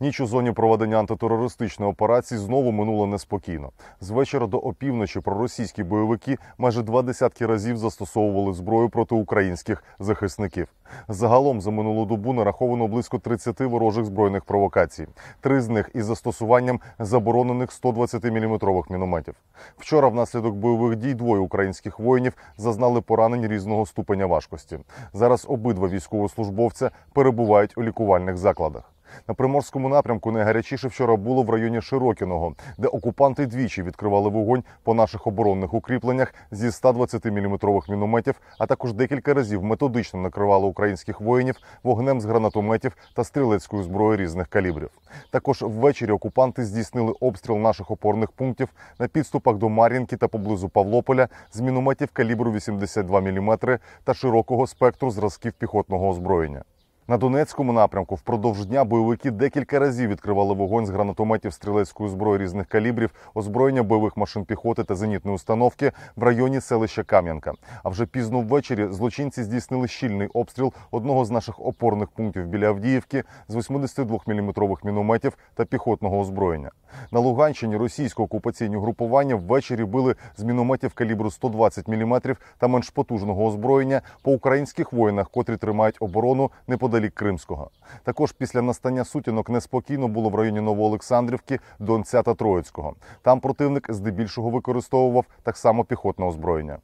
Ніч у зоні проведення антитерористичної операції знову минуло неспокійно. З вечора до опівночі проросійські бойовики майже два десятки разів застосовували зброю проти українських захисників. Загалом за минулу добу нараховано близько 30 ворожих збройних провокацій. Три з них із застосуванням заборонених 120-мм мінометів. Вчора, внаслідок бойових дій, двоє українських воїнів зазнали поранень різного ступеня важкості. Зараз обидва військовослужбовця перебувають у лікувальних закладах. На приморському напрямку найгарячіше вчора було в районі Широкіного, де окупанти двічі відкривали вогонь по наших оборонних укріпленнях зі 120-мм мінометів, а також декілька разів методично накривали українських воїнів вогнем з гранатометів та стрілецької зброї різних калібрів. Також ввечері окупанти здійснили обстріл наших опорних пунктів на підступах до Мар'їнки та поблизу Павлополя з мінометів калібру 82 мм та широкого спектру зразків піхотного озброєння. На Донецькому напрямку впродовж дня бойовики декілька разів відкривали вогонь з гранатометів стрілецької зброї різних калібрів, озброєння бойових машин піхоти та зенітної установки в районі селища Кам'янка. А вже пізно ввечері злочинці здійснили щільний обстріл одного з наших опорних пунктів біля Авдіївки з 82-мм мінометів та піхотного озброєння. На Луганщині російсько-окупаційні групування ввечері били з мінометів калібру 120 мм та менш потужного озброєння по українських воїнах, котрі тримають оборону неподалік Кримського. Також після настання сутінок неспокійно було в районі Новоолександрівки, Донця та Троїцького. Там противник здебільшого використовував так само піхотне озброєння.